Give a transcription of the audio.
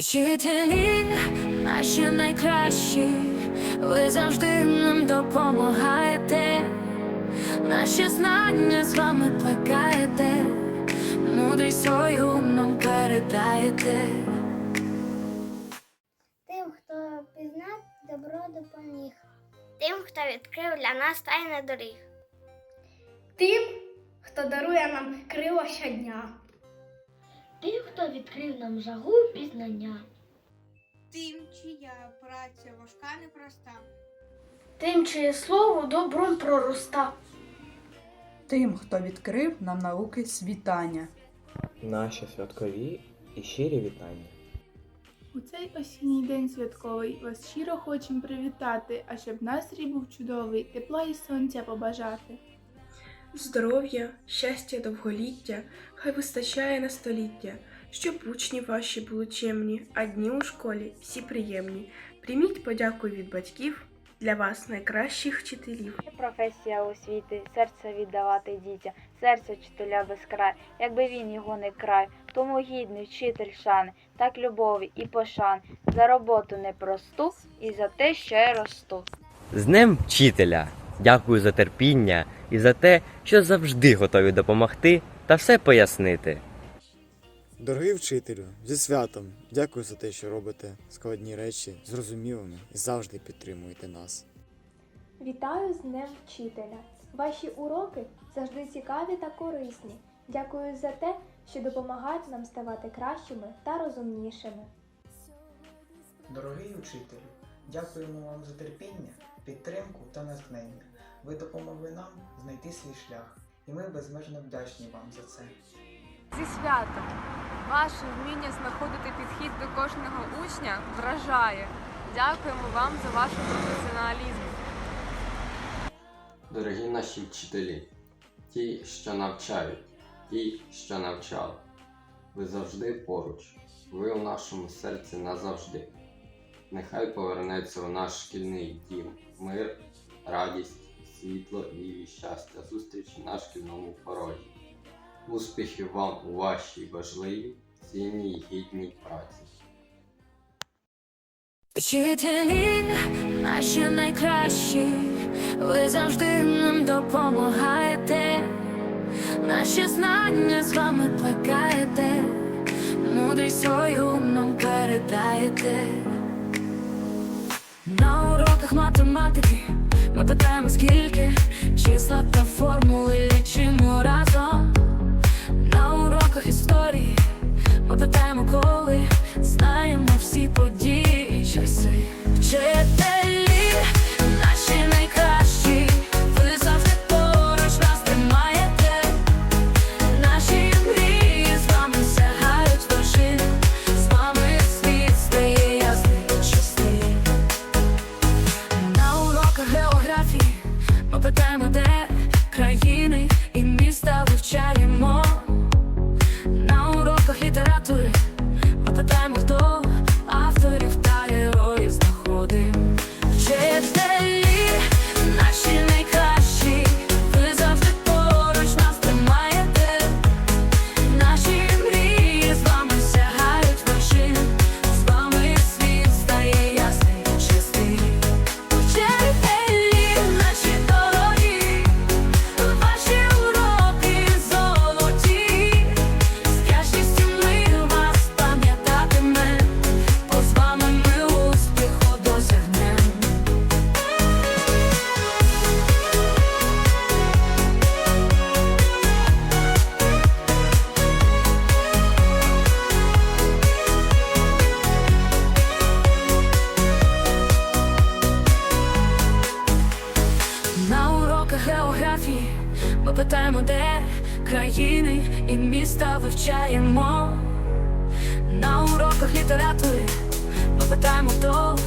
Вчителі наші найкращі, ви завжди нам допомагаєте, наші знання з вами плекаєте, мудрість свою нам передаєте. Тим, хто пізнав, добро допоміг. Тим, хто відкрив для нас тайни доріг. Тим, хто дарує нам крила щодня. Тим, хто відкрив нам жагу пізнання. Тим, чия праця важка непроста. Тим, чиє слово добром пророста. Тим, хто відкрив нам науки світання. Наші святкові і щирі вітання. У цей осінній день святковий вас щиро хочемо привітати, а щоб настрій був чудовий, тепла і сонця побажати. Здоров'я, щастя, довголіття, хай вистачає на століття, щоб учні ваші були чемні, а дні у школі всі приємні. Прийміть подяку від батьків для вас найкращих вчителів. Професія освіти, серце віддавати дітям, серце вчителя без край, якби він його не край, тому гідний вчитель шани, так любові і пошан, за роботу непросту і за те, що я росту. З Днем вчителя! Дякую за терпіння і за те, що завжди готові допомогти та все пояснити. Дорогий вчителю, зі святом, дякую за те, що робите складні речі зрозумілими і завжди підтримуєте нас. Вітаю з Днем Вчителя! Ваші уроки завжди цікаві та корисні. Дякую за те, що допомагають нам ставати кращими та розумнішими. Дорогий учителю, дякуємо вам за терпіння, підтримку та натхнення. Ви допомогли нам знайти свій шлях, і ми безмежно вдячні вам за це. Зі святом! Ваше вміння знаходити підхід до кожного учня вражає. Дякуємо вам за ваш професіоналізм. Дорогі наші вчителі, ті, що навчають, ті, що навчали. Ви завжди поруч, ви у нашому серці назавжди. Нехай повернеться у наш шкільний дім мир, радість, світло і щастя зустрічі на шкільному порозі. Успіхів вам у вашій важливій, цінній й гідній праці. Вчителі наші найкращі, ви завжди нам допомагаєте, наші знання з вами плекаєте, мудрість свою нам передаєте. На уроках математики ми питаємо скільки числа та формули питаємо, де країни і міста вивчаємо. Географії ми питаємо, де країни і міста вивчаємо. На уроках літератури ми питаємо, хто